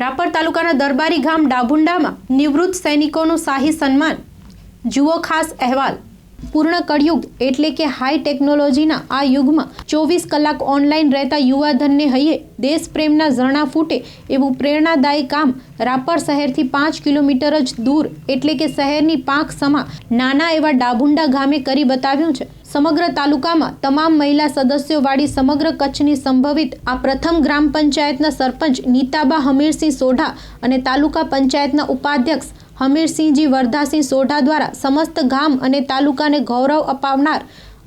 રાપર તાલુકાના દરબારી ગામ ડાભુંડામાં નિવૃત્ત સૈનિકોનું શાહી સન્માન. જુઓ ખાસ અહેવાલ. પૂર્ણ કળયુગ એટલે કે હાઈ ટેકનોલોજીના આ યુગમાં ચોવીસ કલાક ઓનલાઈન રહેતા યુવાધનને હૈયે દેશ પ્રેમના ઝરણા ફૂટે એવું પ્રેરણાદાયી કામ રાપર શહેરથી પાંચ કિલોમીટર જ દૂર એટલે કે શહેરની પાંખ સમા નાના એવા ડાભુંડા ગામે કરી બતાવ્યું છે. સમગ્ર તાલુકામાં તમામ મહિલા સદસ્યોવાળી સમગ્ર કચ્છની સંભવિત આ પ્રથમ ગ્રામ પંચાયતના સરપંચ નીતાબા હમીરસિંહ સોઢા અને તાલુકા પંચાયતના ઉપાધ્યક્ષ હમીરસિંહજી વરદાસિંહ સોઢા દ્વારા સમસ્ત ગામ અને તાલુકાને ગૌરવ અપાવનાર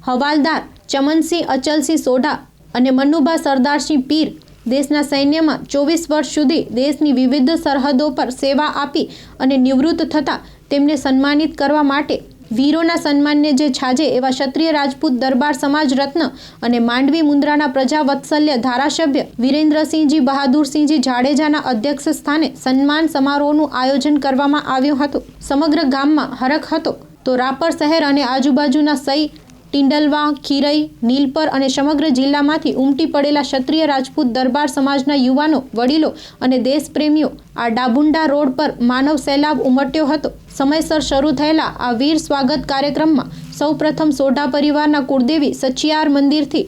હવાલદાર ચમનસિંહ અચલસિંહ સોઢા અને મનુભા સરદારસિંહ પીર દેશના સૈન્યમાં ચોવીસ વર્ષ સુધી દેશની વિવિધ સરહદો પર સેવા આપી અને નિવૃત્ત થતાં તેમને સન્માનિત કરવા માટે વીરોના સન્માનને જે છાજે એવા ક્ષત્રિય રાજપૂત દરબાર સમાજ રત્ન અને માંડવી મુન્દ્રાના પ્રજા વત્સલ્ય ધારાસભ્ય વિરેન્દ્રસિંહજી બહાદુરસિંહજી જાડેજાના અધ્યક્ષ સ્થાને સન્માન સમારોહનું આયોજન કરવામાં આવ્યું હતું. સમગ્ર ગામમાં હરખ હતો. તો રાપર શહેર અને આજુબાજુના સઈ ટિંડલવા, ખીરઈ, નીલપર અને સમગ્ર જિલ્લામાંથી ઉમટી પડેલા ક્ષત્રિય રાજપૂત દરબાર સમાજના યુવાનો, વડીલો અને દેશપ્રેમીઓ આ ડાબુંડા રોડ પર માનવ સૈલાબ ઉમટ્યો હતો. સમયસર શરૂ થયેલા આ વીર સ્વાગત કાર્યક્રમમાં સૌપ્રથમ સોઢા પરિવારના કુળદેવી સચિયાર મંદિરથી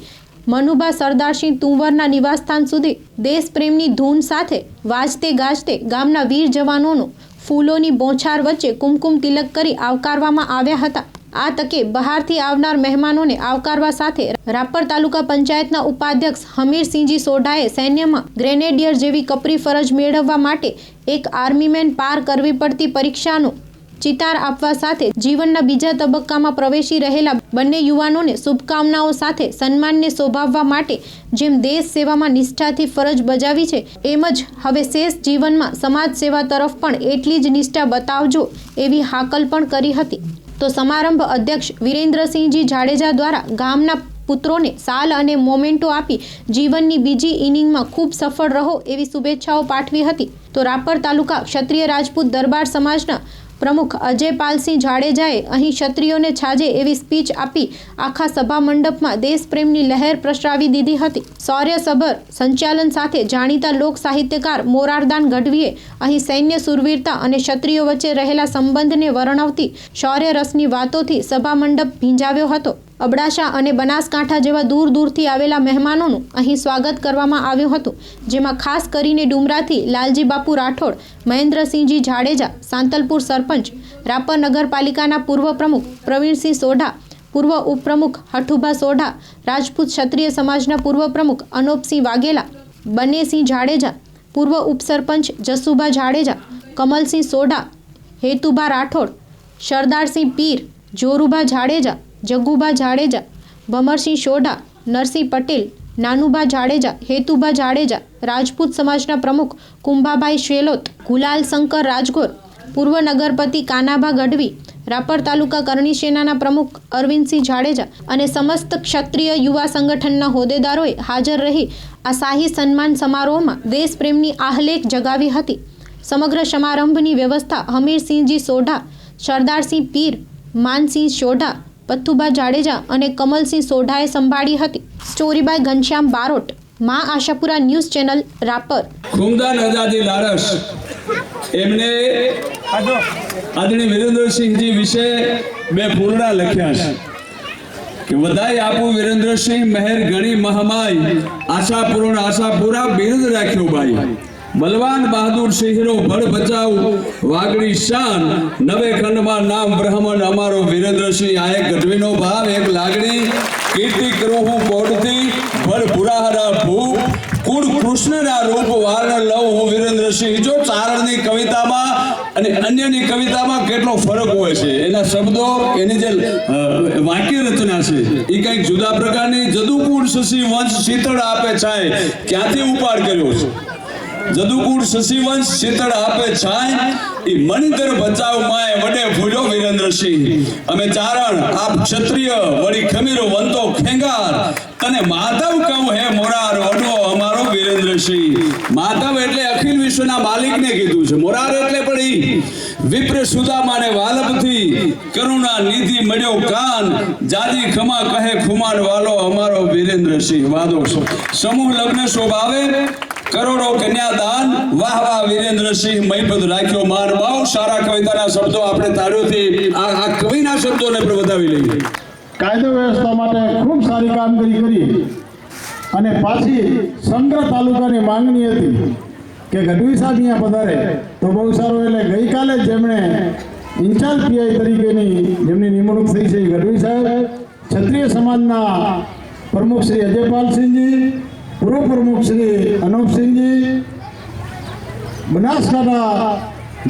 મનુબા સરદારસિંહ તુંવરના નિવાસસ્થાન સુધી દેશપ્રેમની ધૂન સાથે વાજતે ગાજતે ગામના વીર જવાનોનું ફૂલોની બોછાર વચ્ચે કુમકુમ તિલક કરી આવકારવામાં આવ્યા હતા. આ તકે બહારથી આવનાર મહેમાનોને આવકારવા સાથે રાપર તાલુકા પંચાયતના ઉપાધ્યક્ષ હમીરસિંહજી સોઢાએ સૈન્યમાં ગ્રેનેડિયર જેવી કપરી ફરજ મેળવવા માટે એક આર્મીમેન પાર કરવી પડતી પરીક્ષાનું ચિતાર આપવા સાથે જીવનના બીજા તબક્કામાં પ્રવેશી રહેલા બંને યુવાનોને શુભકામનાઓ સાથે સન્માનને શોભાવવા માટે જેમ દેશ સેવામાં નિષ્ઠાથી ફરજ બજાવી છે, એમ જ હવે શેષ જીવનમાં સમાજ સેવા તરફ પણ એટલી જ નિષ્ઠા બતાવજો એવી હાકલ પણ કરી હતી. તો સમારંભ અધ્યક્ષ વિરેન્દ્રસિંહજી જાડેજા દ્વારા ગામના પુત્રોને સાલ અને મોમેન્ટો આપી જીવનની બીજી ઇનિંગમાં ખૂબ સફળ રહો એવી શુભેચ્છાઓ પાઠવી હતી. તો રાપર તાલુકા ક્ષત્રિય રાજપૂત દરબાર સમાજના પ્રમુખ અજયપાલસિંહ જાડેજાએ અહીં ક્ષત્રિયોને છાજે એવી સ્પીચ આપી આખા સભા મંડપમાં દેશપ્રેમની લહેર પ્રસરાવી દીધી હતી. શૌર્યસભર સંચાલન સાથે જાણીતા લોક સાહિત્યકાર મોરારદાન ગઢવીએ અહીં સૈન્ય સુરવીરતા અને ક્ષત્રિયો વચ્ચે રહેલા સંબંધને વર્ણવતી શૌર્ય રસની વાતોથી સભા મંડપ ભીંજાવ્યો હતો. અબડાસા અને બનાસકાંઠા જેવા દૂર દૂરથી આવેલા મહેમાનોનું અહીં સ્વાગત કરવામાં આવ્યું હતું, જેમાં ખાસ કરીને ડુમરાથી લાલજી બાપુ રાઠોડ, મહેન્દ્રસિંહજી જાડેજા, સાંતલપુર સરપંચ, રાપર નગરપાલિકાના પૂર્વ પ્રમુખ પ્રવીણસિંહ સોઢા, પૂર્વ ઉપપ્રમુખ હઠુભા સોઢા, રાજપૂત ક્ષત્રિય સમાજના પૂર્વ પ્રમુખ અનોપસિંહ વાઘેલા, બનેસિંહ જાડેજા, પૂર્વ ઉપસરપંચ જસુભા જાડેજા, કમલસિંહ સોઢા, હેતુભા રાઠોડ, સરદારસિંહ પીર, જોરુભા જાડેજા જગુભા જાડેજા, ભમરસિંહ સોઢા, નરસિંહ પટેલ નાનુભા જાડેજા હેતુભા જાડેજા, રાજપૂત સમાજના પ્રમુખ કુંભાભાઈ શેલોત, ગુલાલ શંકર રાજગોર, પૂર્વ નગરપતિ કાનાભા ગઢવી, રાપર તાલુકા કરણી સેનાના પ્રમુખ અરવિંદસિંહ જાડેજા અને સમસ્ત ક્ષત્રિય યુવા સંગઠનના હોદ્દેદારોએ હાજર રહી આ શાહી સન્માન સમારોહમાં દેશપ્રેમની આહલેખ જગાવી હતી. સમગ્ર સમારંભની વ્યવસ્થા હમીરસિંહજી સોઢા, સરદારસિંહ પીર, માનસિંહ સોઢા પથ્થુભા જાડેજા અને કમલસિંહ સોઢાએ સંભાળી હતી. Story by Ghanshyam Barot, Maa Ashapura news channel, Rapar. ખુમદાન આઝાદી લારસ એમને આદરણીય વિરેન્દ્રસિંહજી વિશે બે પૂર્ણા લખ્યા છે કે વધાઈ આપું વિરેન્દ્રસિંહ મહેર ગણી મહામાય. આશા આશાપુરા બિરુદ રાખ્યો બાઈ બલવાન બહાદુર સિંહનો ભળ બચાવ વાગડી શાન. નવે ખંડમાં નામ બ્રહ્મણ અમારો વીરેન્દ્રસિંહ આ એક ગઢવીનો ભાવ, એક લાગણી. કીર્તિ કરું હું કોડથી ભળ પુરાહરા ભૂપ. કુળ કૃષ્ણના રૂપ વારણ લઉં હું વીરેન્દ્રસિંહ જો ચારણની કવિતામાં અને અન્યની કવિતામાં કેટલો ફરક હોય છે, એના શબ્દો, એની જે વાક્ય રચના છે, એ કંઈક જુદા પ્રકારની. જદુકુળ શશી વંશ શીતળ આપે છાય, ક્યાંથી ઉપાડ કર્યો છે? જદુકુળ શશિવંશ શીતળ આપે છાય એ મણિધર બચાવ માય વડે ભૂલ્યો વિરેન્દ્રસિંહ. અમે ચારણ, આપ ક્ષત્રિય, વળી ખમીરો વંતો ખેંગાર. તને માધવ કહું હે મોરાર વડવો અમારો વિરેન્દ્રસિંહ. માધવ એટલે અખિલ વિશ્વના માલિકને કીધું છે. મોરાર એટલે પણ ઈ વિપ્ર સુદામાને વાલભથી કરુણા નિધિ મળ્યો કાન. જાજી ખમા કહે ખુમાન વાલો અમારો વિરેન્દ્રસિંહ. વાદો સમૂહ લગ્ન શોભાવે. કરોડો કન્યાદાન, વાહ વાહ વિરેન્દ્રસિંહ મહીપદ રાખ્યો માન બહુ સારા કવિતાના શબ્દો આપણે તાળીઓથી આ કવિના શબ્દોને પણ વધાવી લઈએ. કાયદો વ્યવસ્થા માટે ખૂબ સારી કામગીરી કરી. અને પાછી સમગ્ર તાલુકાની માંગણી હતી કે ગઢવી સાહેબ અહીંયા પધારે. તો બહુ સારું, એટલે ગઈકાલે જેમણે ઇન્ચાર્જ પીઆઈ તરીકેની જેમની નિમણૂક થઈ છે ગઢવી સાહેબ, ક્ષત્રિય સમાજના પ્રમુખ શ્રી અજયપાલસિંહજી પૂર્વ પ્રમુખ શ્રી અનુપસિંહજી, બનાસકાંઠા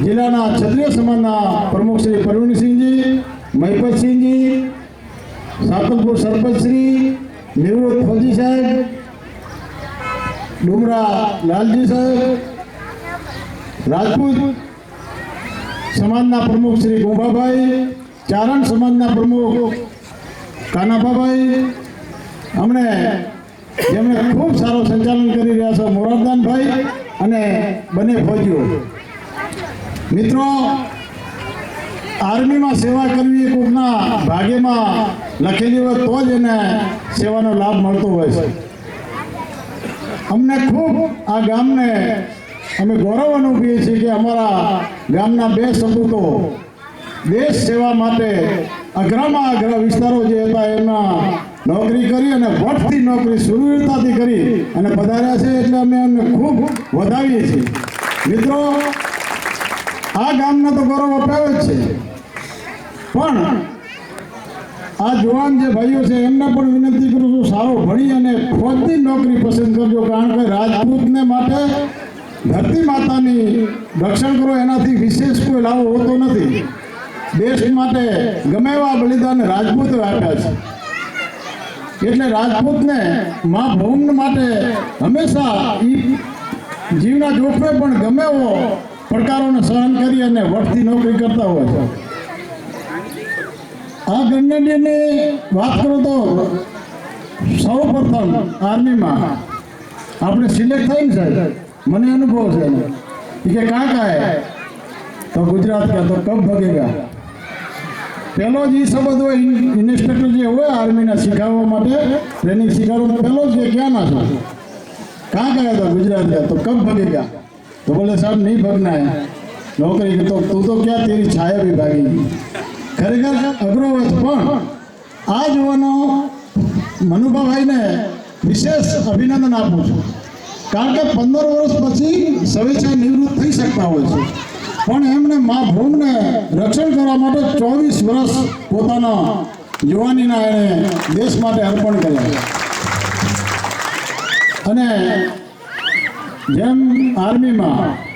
જિલ્લાના ક્ષત્રિય સમાજના પ્રમુખ શ્રી પ્રવીણસિંહજી મહિપતસિંહજી સાતલપુર સરપંચશ્રી નિવૃત્ત ફોજી સાહેબ, ડુમરા લાલજી સાહેબ, રાજપૂત સમાજના પ્રમુખ શ્રી ગોંભાભાઈ, ચારણ સમાજના પ્રમુખ કાનાભાભાઈ, અમને જેમણે ખૂબ સારો સંચાલન કરી રહ્યા છે મોરારદાનભાઈ અને બંને ફોજીઓ. મિત્રો, આર્મીમાં સેવા કરવી એ કોકના ભાગ્યમાં લખેલી હોય તો જ એને સેવાનો લાભ મળતો હોય છે. અમને ખૂબ આ ગામને અમે ગૌરવ અનુભવીએ છીએ કે અમારા ગામના બે સપૂતો દેશ સેવા માટે અઘરામાં અઘરા વિસ્તારો જે હતા એમાં નોકરી કરી અને વટથી નોકરી સુરવીરતાથી કરી અને પધાર્યા છે એટલે અમે એમને ખૂબ વધાવીએ છીએ. મિત્રો, આ ગામને તો ગૌરવ અપાવે જ છે. પણ આ જુવાન જે ભાઈઓ છે, એમને પણ વિનંતી કરું છું, સારો ભણી અને ફોજની નોકરી પસંદ કરજો, કારણ કે રાજપૂતને માટે ધરતી માતાની રક્ષણ કરો, એનાથી વિશેષ કોઈ લાભ હોતો નથી. દેશ માટે ગમે એવા બલિદાન રાજપૂતો આપ્યા છે. એટલે રાજપૂતને મા ભૌમ માટે હંમેશા જીવના જોખમે પણ ગમે એવો પડકારોને સહન કરી અને વટથી નોકરી કરતા હોય છે આ ગણનીયની વાત કરો તો સૌ પ્રથમ આર્મીમાં આપણે સિલેક્ટ થઈને ને સાહેબ, મને અનુભવ છે. કે કાં કાં હે તો ગુજરાત का તો કબ ભગેગા પહેલો જ એ સંબંધ હોય ઇન્સ્ટ્રક્ટર જે હોય આર્મીના શીખવવા માટે, ટ્રેનિંગ શીખવાડો પહેલો જ કે ક્યાં ના છો કાં ગયા હતા ગુજરાત ગયા તો કબ ભગી ગયા તો બોલે, સાહેબ, નહીં ભગના નોકરી તો, તું તો ક્યાં તેરી છાયા બી ભાગી ખરેખર અઘરો હોય પણ આ જોવાનો મનુભાભાઈને વિશેષ અભિનંદન આપું છું. કારણ કે પંદર વર્ષ પછી સવિચાર નિવૃત્ત થઈ શકતા હોય છે. પણ એમને મા ભૂમને રક્ષણ કરવા માટે ચોવીસ વર્ષ પોતાના યુવાનીના એણે દેશ માટે અર્પણ કર્યા. અને જેમ આર્મીમાં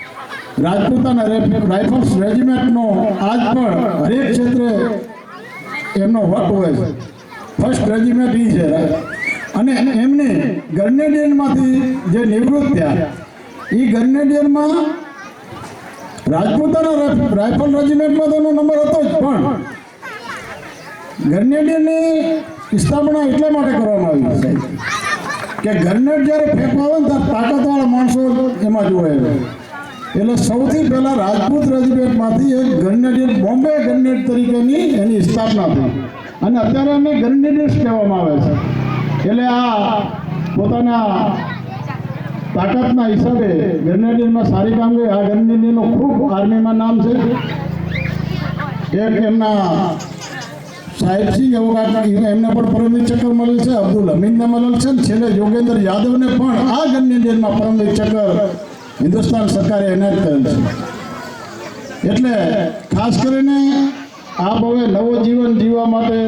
રાજપૂતાના રાઇફલ્સ રેજિમેન્ટનો આજ પણ હરેક ક્ષેત્રે એમનો વટ હોય છે. ફર્સ્ટ રેજિમેન્ટ એ છે. અને એમને ગર્નેડિયનમાંથી જે નિવૃત્ત થયા એ ગર્નેડિયનમાં રાજપૂતાના રાઇફ- રાઇફલ રેજિમેન્ટમાં તેનો નંબર હતો જ, પણ ગર્નેડિયનની સ્થાપના એટલા માટે કરવામાં આવી છે કે ગ્રેનેડ જ્યારે ફેંકવા આવે ને ત્યારે તાકાતવાળા માણસો એમાં જોવાય એટલે સૌથી પહેલાં રાજપૂત રેજિમેન્ટમાંથી એક ગ્રેનેડિયર બોમ્બે ગ્રેનેડ તરીકેની એની સ્થાપના થઈ. અને અત્યારે એને ગ્રેનેડિયર્સ કહેવામાં આવે છે. એટલે આ પોતાના તાકાતના હિસાબે ગ્રેનેડિયરમાં સારી કામગીરી આ ગ્રેનેડિયરનું ખૂબ આર્મીમાં નામ છે. એક એમના સાહેબસિંહ એવું એમને પણ પરમવીર ચક્ર મળેલ છે. અબ્દુલ હમીદને મળેલ છે. ને છેલ્લે યોગેન્દ્ર યાદવને પણ આ ગ્રેનેડિયરમાં પરમવીર ચક્ર હિન્દુસ્તાન સરકારે એનાયત કરેલ છે. એટલે ખાસ કરીને આપ હવે નવો જીવન જીવવા માટે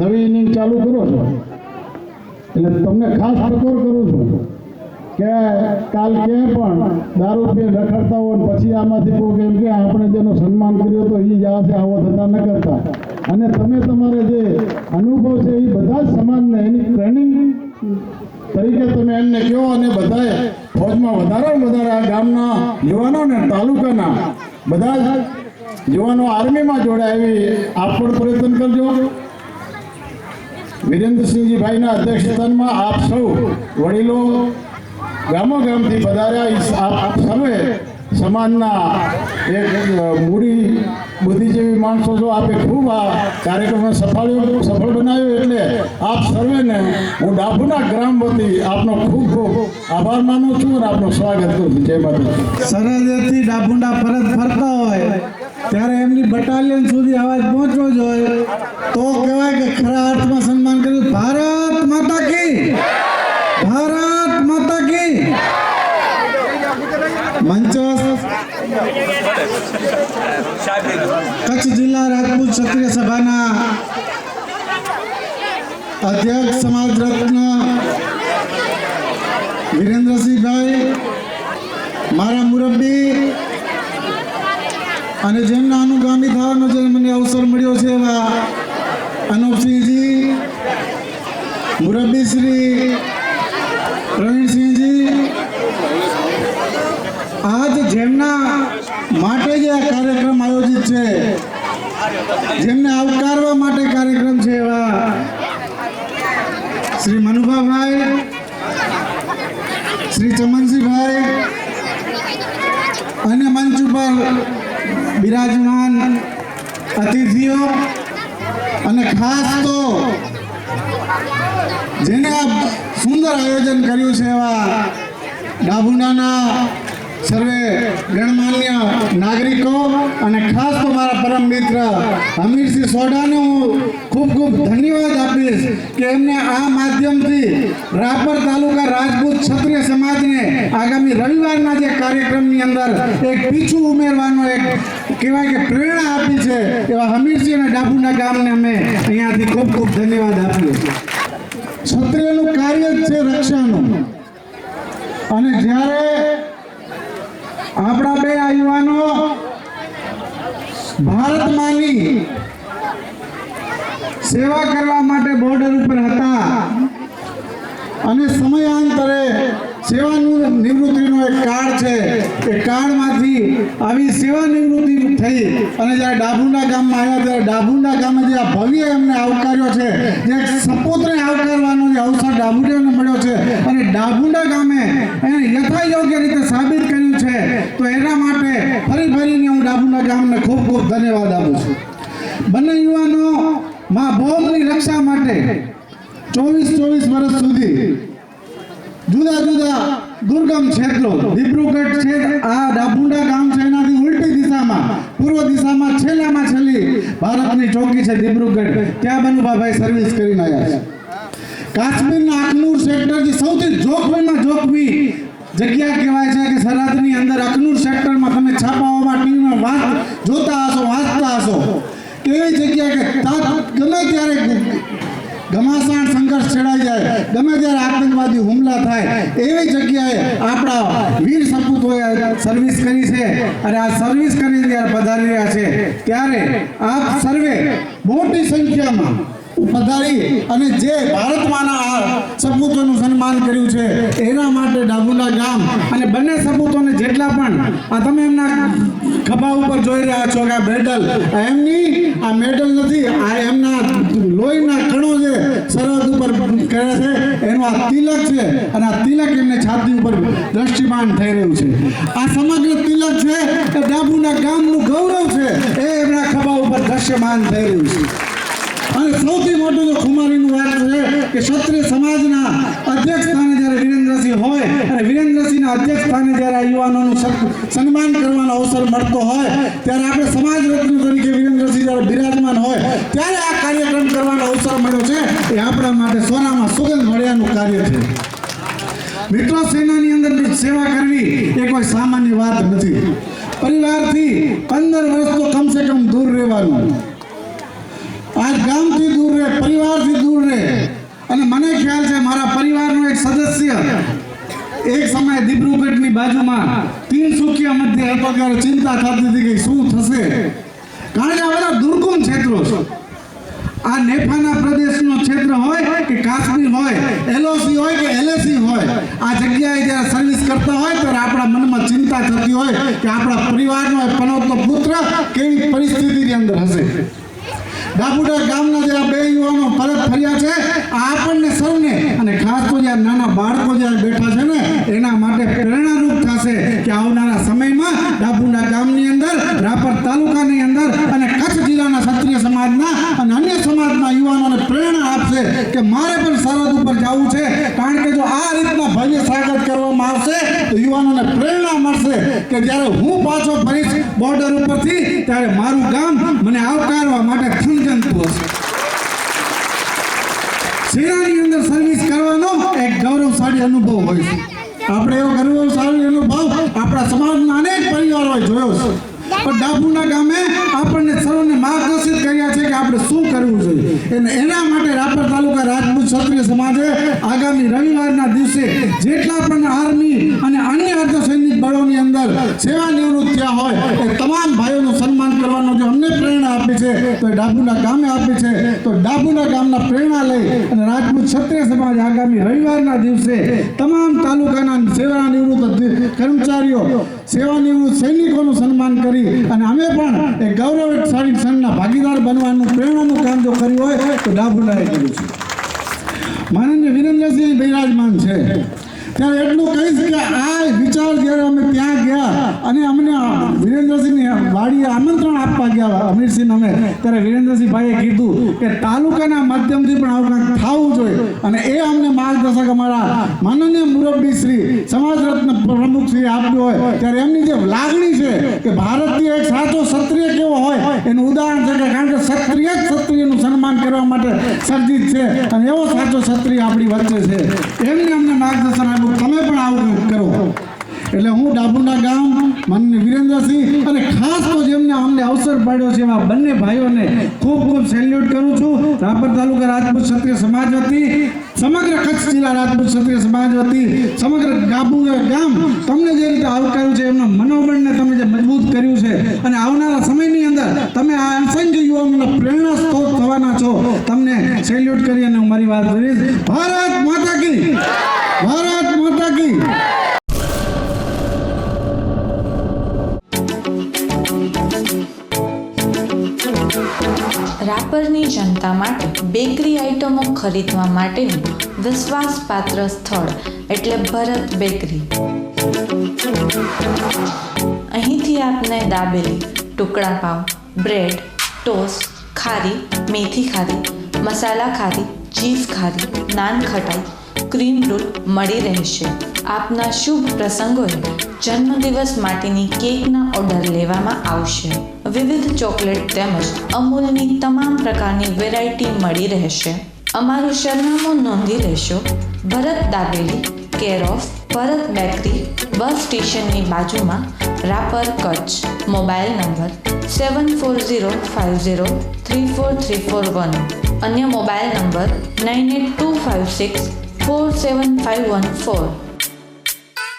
નવી ઇનિંગ ચાલુ કરો છો. એટલે તમને ખાસ ટકોર કરું છું. કે કાલ કે પણ દારૂ પી રખડતા હોય પછી આમાંથી કોઈ એમ કે આપણે જેનો સન્માન કર્યો તો એ જ છે, આવો થતા ન કરતા. અને તમે તમારે જે અનુભવ છે એ બધા જ સમાજને એની ટ્રેનિંગ તરીકે તમે એમને કહો અને બધાએ ફોજમાં વધારે વધારે ગામના યુવાનો ને તાલુકાના બધા જ યુવાનો આર્મીમાં જોડાય એવી આપ પણ પ્રયત્ન કરજો. વિરેન્દ્રસિંહજી ભાઈના અધ્યક્ષસ્થાનમાં આપ સૌ વડીલો ગામો ગામથી પધાર્યા આપ સર્વે સમાજના એક મૂડી બુદ્ધિજીવી માણસો છો આપે ખૂબ આ કાર્યક્રમને સફળ સફળ બનાવ્યો એટલે આપ સર્વેને હું ડાભુના ગ્રામ વતી આપનો ખૂબ ખૂબ આભાર માનું છું અને આપનું સ્વાગત કરું છું. જય માતા સરહદેથી ડાભુંડા પરત ફરતા હોય, ત્યારે એમની બટાલિયન સુધી અવાજ પહોંચવો જોઈએ. તો કહેવાય કે ખરા અર્થમાં સન્માન કર્યું. ભારત માતા કી ભારત માતા કી કચ્છ જિલ્લા રાજપૂત ક્ષત્રિય સભાના અધ્યક્ષ સમાજ રત્ન વિરેન્દ્રસિંહભાઈ, મારા મુરબ્બી અને જેમના અનુગામી થવાનો જે મને અવસર મળ્યો છે એવા અનુપસિંહજી મુરબ્બી શ્રી પ્રવીણસિંહજી જેમના માટે જે આ કાર્યક્રમ આયોજિત છે. જેમને આવકારવા માટે કાર્યક્રમ છે એવા શ્રી મનુભાભાઈ, શ્રી ચમનસિંહભાઈ અને મંચ ઉપર બિરાજમાન અતિથિઓ. અને ખાસ તો જેને આ સુંદર આયોજન કર્યું છે એવા ડાભુંડાના સર્વે ગણમાન્ય નાગરિકો અને ખાસ તો મારા પરમ મિત્ર હમીરસિંહ સોઢાને હું ખૂબ ખૂબ ધન્યવાદ આપીશ કે એમને આ માધ્યમથી રાપર તાલુકા રાજપૂત ક્ષત્રિય સમાજને આગામી રવિવારના જે કાર્યક્રમની અંદર એક પીછું ઉમેરવાનો એક કહેવાય કે પ્રેરણા આપી છે એવા હમીરસિંહ અને ડાબુના ગામને અમે અહીંયાથી ખૂબ ખૂબ ધન્યવાદ આપીએ છીએ. ક્ષત્રિયનું કાર્ય જ છે રક્ષાનું. અને જ્યારે આપણા બે આ યુવાનો ભારતમાંની સેવા કરવા માટે બોર્ડર ઉપર હતા. અને સમયાંતરે સેવાનું નિવૃત્તિનો એક કાર્ડ છે. એ કાર્ડમાંથી આવી સેવા નિવૃત્તિ થઈ. અને જ્યારે ડાભુંડા ગામમાં આવ્યા ત્યારે ડાભુંડા ગામે જે આ ભવ્ય એમને આવકાર્યો છે, જે એક આવકારવાનો જે અવસર ડાભુંડાને મળ્યો છે અને ડાભુંડા ગામે એને યથાયોગ્ય રીતે સાબિત કર્યું છે, તો એના માટે ફરી ફરીને હું ડાભુંડા ગામને ખૂબ ખૂબ ધન્યવાદ આપું છું. બંને યુવાનો માં ભોગની રક્ષા માટે ચોવીસ ચોવીસ વર્ષ સુધી જુદા જુદા દુર્ગમ ક્ષેત્રો, દિબ્રુગઢ છે, આ ડાભુંડા ગામ છે, એનાથી ઉલટી દિશામાં પૂર્વ દિશામાં છેલ્લામાં છેલ્લી ભારતની ચોકી છે દિબ્રુગઢ. ત્યાં બનુભાભાઈ સર્વિસ કરીને આવ્યા છે. કાશ્મીરના અખનૂર સેક્ટર જે સૌથી જોખમીમાં જોખમી જગ્યા કહેવાય છે કે સરહદની અંદર અખનૂર સેક્ટરમાં તમે છાપાઓમાં, ટીવીમાં વાત જોતા હશો, વાંચતા હશો. એવી જગ્યા કે ગમે ત્યારે ઘમાસાણ સંઘર્ષ છેડાઈ જાય, ગમે ત્યારે આતંકવાદી હુમલા થાય, એવી જગ્યાએ આપણા વીર સપૂતોએ સર્વિસ કરી છે. અને આ સર્વિસ કરીને જ્યારે પધારી રહ્યા છે, ત્યારે આપ સર્વે મોટી સંખ્યામાં પધારી અને જે ભારતમાંના આ સપૂતોનું સન્માન કર્યું છે, એના માટે ડાબુંડા ગામ અને બંને સપૂતોને જેટલા પણ આ તમે એમના ખભા ઉપર જોઈ રહ્યા છો કે આ મેડલ એમની, આ મેડલ નથી, આ એમના લોહીના કણો જે સરહદ ઉપર કરે છે, એનું આ તિલક છે અને આ તિલક એમને છાતી ઉપર દ્રષ્ટિમાન થઈ રહ્યું છે. આ સમગ્ર તિલક છે એ ડાબુના ગામનું ગૌરવ છે, એ એમના ખભા ઉપર દ્રશ્યમાન થઈ રહ્યું છે. અને સૌથી મોટું જો ખુમારીનું વાત છે કે ક્ષત્રિય સમાજના અધ્યક્ષ સ્થાને જ્યારે વિરેન્દ્રસિંહ હોય અને વિરેન્દ્રસિંહના અધ્યક્ષ સ્થાને જ્યારે આ યુવાનોનું સન્માન કરવાનો અવસર મળતો હોય, ત્યારે આપણે સમાજ તરીકે વિરેન્દ્રસિંહ જ્યારે બિરાજમાન હોય, ત્યારે આ કાર્યક્રમ કરવાનો અવસર મળ્યો છે. એ આપણા માટે સોનામાં સુગંધ મળ્યાનું કાર્ય છે. મિત્રો, સેનાની અંદર સેવા કરવી એ કોઈ સામાન્ય વાત નથી. પરિવારથી પંદર વર્ષ તો કમસે કમ દૂર રહેવાનું. આજ ગામથી દૂર રહે, પરિવારથી દૂર રહે. અને મને ખ્યાલ છે મારા પરિવારનો એક સદસ્ય એક સમયે દિબ્રુગઢની બાજુમાં તીનસુકિયા મધ્ય હતો ત્યારે ચિંતા થતી હતી કે શું થશે. કારણ કે આ બધા દુર્ગમ ક્ષેત્રો છે. આ નેફાના પ્રદેશનો ક્ષેત્ર હોય કે કાશ્મીર હોય, એલઓસી હોય કે એલએસી હોય, આ જગ્યાએ જ્યારે સર્વિસ કરતા હોય ત્યારે આપણા મનમાં ચિંતા થતી હોય કે આપણા પરિવારનો પનોતનો પુત્ર કેવી પરિસ્થિતિની અંદર હશે. ડાબુડા ગામના જે આ બે યુવાનો પરત ફર્યા છે આપણને સૌને, અને ખાસ તો જ્યારે નાના બાળકો જે બેઠા છે ને, એના માટે પ્રેરણારૂપ થશે કે આવનારા સમયમાં ગામની અંદર, રાપર તાલુકાની અંદર, અને કચ્છ જિલ્લાના ક્ષત્રિય સમાજના અને અન્ય સમાજના યુવાનોને પ્રેરણા આપશે કે મારે પણ સરહદ ઉપર જવું છે. કારણ કે જો આ રીતના ભવ્ય સ્વાગત કરવામાં આવશે, તો યુવાનોને પ્રેરણા મળશે કે જ્યારે હું પાછો ફરીશ બોર્ડર ઉપરથી ત્યારે મારું ગામ મને આવકારવા માટે થનગનતું હશે. સેનાની અંદર સર્વિસ કરવાનો એક ગૌરવશાળી અનુભવ હોય છે. આપણે એવો ગૌરવશાળી અનુભવ આપણા સમાજના અનેક પરિવારોએ જોયો છે. પણ ડાબુના ગામે આપણને સર્વને માર્ગદર્શિત કર્યા છે કે આપણે શું કરવું જોઈએ. અને એના માટે રાપર તાલુકા રાજપૂત ક્ષત્રિય સમાજે આગામી રવિવારના દિવસે જેટલા પણ આર્મી અને અન્ય અર્ધસૈનિક બળોની અંદર સેવા નિવૃત્ત થયા હોય, એ તમામ ભાઈઓનું સન્માન કરવાનો જો અમને પ્રેરણા આપી છે, તો એ ડાભુના ગામે આપી છે. તો ડાબુના ગામના પ્રેરણા લઈ અને રાજપૂત ક્ષત્રિય સમાજ આગામી રવિવારના દિવસે તમામ તાલુકાના સેવા નિવૃત્ત કર્મચારીઓ સેવાનિવૃત્ત સૈનિકોનું સન્માન કરી અને અમે પણ એ ગૌરવશાળી ક્ષણના ભાગીદાર બનવાનું પ્રેરણાનું કામ જો કર્યું હોય તો ડાભુલાએ કર્યું છે. માનનીય વિરેન્દ્રસિંહ બિરાજમાન છે. ત્યારે એટલું કહીશ કે આ વિચાર જ્યારે અમે ત્યાં ગયા અને અમને વિરેન્દ્રસિંહની વાડીએ આમંત્રણ આપવા ગયા અમીરસિંહ અમે, ત્યારે વિરેન્દ્રસિંહ ભાઈએ કીધું કે તાલુકાના માધ્યમથી પણ આવું કંઈક થવું જોઈએ અને એ અમને માર્ગદર્શક અમારા માનનીય મુરબ્બી શ્રી સમાજ રત્ન પ્રમુખ શ્રી આપ્યું હોય, ત્યારે એમની જે લાગણી છે કે ભારતીય એક સાચો ક્ષત્રિય કેવો હોય એનું ઉદાહરણ છે કે કારણ કે ક્ષત્રિય જ ક્ષત્રિયનું સન્માન કરવા માટે સર્જિત છે. અને એવો સાચો ક્ષત્રિય આપણી વચ્ચે છે. એમને અમને માર્ગદર્શન આપ્યું. તમે પણ આવું કરો. એટલે હું ડાબુના ગામ માનની વિરેન્દ્રસિંહ અને ખાસ તો જેમને અમને અવસર પાડ્યો છે એવા બંને ભાઈઓને ખૂબ ખૂબ સેલ્યુટ કરું છું. રાપર તાલુકા રાજપૂત ક્ષત્રિય સમાજ વતી સમગ્ર કચ્છ જિલ્લા રાજપૂત ક્ષત્રિય સમાજ વતી સમગ્ર ગાબુ ગામ તમને જે રીતે આવકાર્યું છે, એમના મનોબળને તમે જે મજબૂત કર્યું છે અને આવનારા સમયની અંદર તમે આ અસંખ્ય યુવાનોના પ્રેરણા સ્ત્રોત થવાના છો. તમને સેલ્યુટ કરી અને હું મારી વાત કરીશ. ભારત માતા કી! ભારત માતા કી! રાપરની જનતા માટે બેકરી આઇટમો ખરીદવા માટેનું વિશ્વાસપાત્ર સ્થળ એટલે ભરત બેકરી. અહીંથી આપને દાબેલી, ટુકડા પાવ, બ્રેડ ટોસ્ટ ખારી, મેથી ખારી, મસાલા ખારી, ચીઝ ખારી, નાન ખટાઈ, ક્રીમ રોલ મળી રહેશે. આપના શુભ પ્રસંગોએ જન્મદિવસ માટેની કેકના ઓર્ડર લેવામાં આવશે. વિવિધ ચોકલેટ તેમજ અમૂલની તમામ પ્રકારની વેરાયટી મળી રહેશે. અમારું સરનામું નોંધી લેશો. Bharat dabeli care of Bharat bakery bus સ્ટેશનની બાજુમાં Rapar Kutch. Mobile number seven four zero five zero three four three four one અન્ય mobile number nine eight two five six four seven five one four